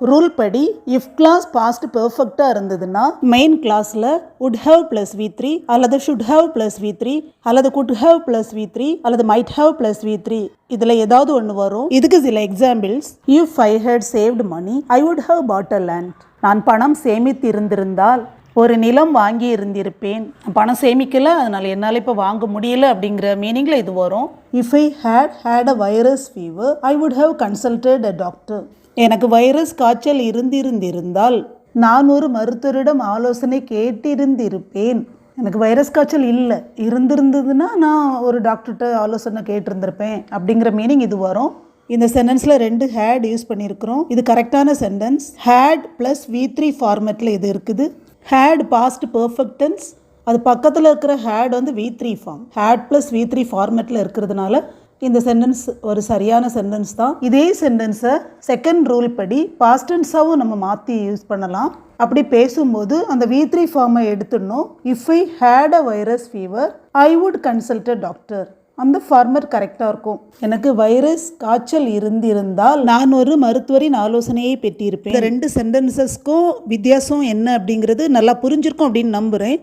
Rule படி if class past பெர்ஃபெக்டாக இருந்ததுன்னா மெயின் கிளாஸில் would have plus V three அல்லது should have plus V three அல்லது could have plus V three அல்லது might have plus V three இதில் ஏதாவது ஒன்று வரும். இதுக்கு சில examples if I had saved money I would have bought a land நான் பணம் சேமித்து இருந்திருந்தால் ஒரு நிலம் வாங்கி இருந்திருப்பேன் பணம் சேமிக்கல அதனால் என்னால் இப்போ வாங்க முடியல அப்படிங்கிற மீனிங்கில் இது வரும். If I had had a virus fever I would have consulted a doctor எனக்கு வைரஸ் காய்ச்சல் இருந்திருந்திருந்தால் நான் ஒரு மருத்துவரிடம் ஆலோசனை கேட்டிருந்திருப்பேன். எனக்கு வைரஸ் காய்ச்சல் இல்லை. இருந்திருந்ததுன்னா நான் ஒரு டாக்டர்கிட்ட ஆலோசனை கேட்டிருந்திருப்பேன் அப்படிங்கிற மீனிங் இது வரும். இந்த சென்டென்ஸில் ரெண்டு ஹேட் யூஸ் பண்ணியிருக்கிறோம். இது கரெக்டான sentence had plus V three ஃபார்மேட்டில் இது இருக்குது. ஹேட் பாஸ்ட் பர்ஃபெக்டன்ஸ் அது பக்கத்தில் இருக்கிற ஹேட் வந்து V three form had plus V three ஃபார்மேட்டில் இருக்கிறதுனால இந்த சென்டென்ஸ் ஒரு சரியான சென்டென்ஸ் தான். இதே சென்டென்ஸை செகண்ட் ரூல் படி பாஸ்டன்ஸாகவும் நம்ம மாற்றி யூஸ் பண்ணலாம். அப்படி பேசும்போது அந்த வி த்ரீ ஃபார்மை எடுத்துடணும். If I had a virus fever I would consult a doctor அந்த ஃபார்மர் கரெக்டாக இருக்கும். எனக்கு வைரஸ் காய்ச்சல் இருந்திருந்தால் நான் ஒரு மருத்துவரின் ஆலோசனையை பெற்றிருப்பேன். இந்த ரெண்டு சென்டென்சஸ்க்கும் வித்தியாசம் என்ன அப்படிங்கிறது நல்லா புரிஞ்சிருக்கும் அப்படின்னு நம்புகிறேன்